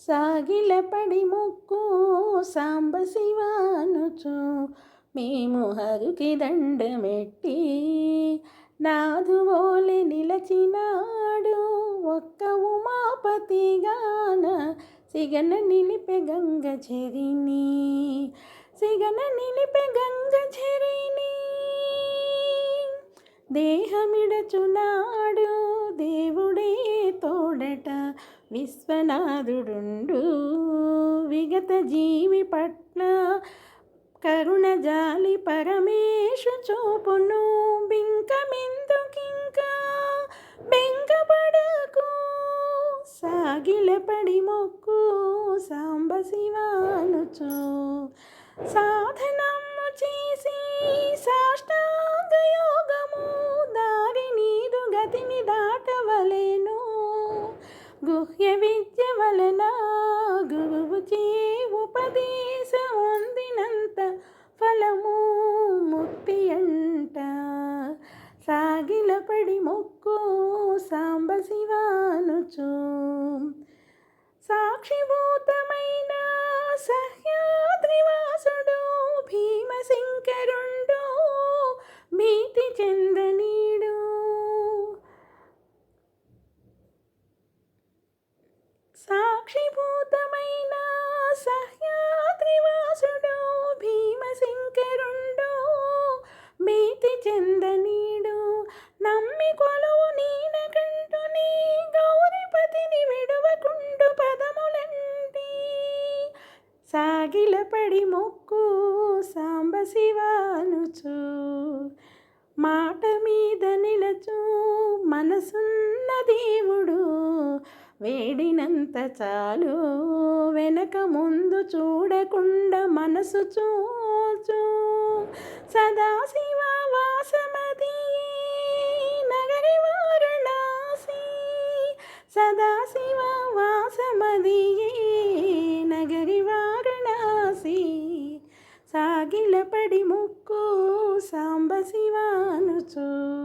సాగిలపడి ముక్కు సాంబ శివానుచు. మేము హరుకి దండమెట్టి నాదువోలె నిలచినాడు. ఒక్క ఉమాపతిగాన సిగన నిలిపె గంగ చెరిని. సిగన నిలిపె గంగ చెరిని. దేహమిడచునాడు దేవుడు విశ్వనాథుడుండు. విగత జీవి పట్ల కరుణ జాలి పరమేశు చూపును బింకమెందుకింకా బెంకపడకు సాగిలపడి మొక్కు సాంబ శివానుచు సా గుహ్య విద్య వలన గురువుచే ఉపదేశం అందినంత ఫలము ముక్తి అంట సాగిలపడి మొక్కు సాంబ శివానుచు సాక్షిభూతమైన సహ్యాద్రివాసుడు భీమశంకరుండు. భీతి చెందనీడు నమ్మి కొలువు నీనకంటు నీ గౌరిపతిని విడవకుండు పదములంటి. సాగిలపడి మొక్కు సాంబశివానుచు. మాట మీద నిలచు మనసున్న దేవుడు వేడినంత చాలు. వెనక ముందు చూడకుండా మనసు చూచు. సదాశివ వాసమది నగరి వారణాసి. సదాశివ వాసమది నగరి వారణాసి. సాగిలపడి ముక్కు సాంబ శివాను చూ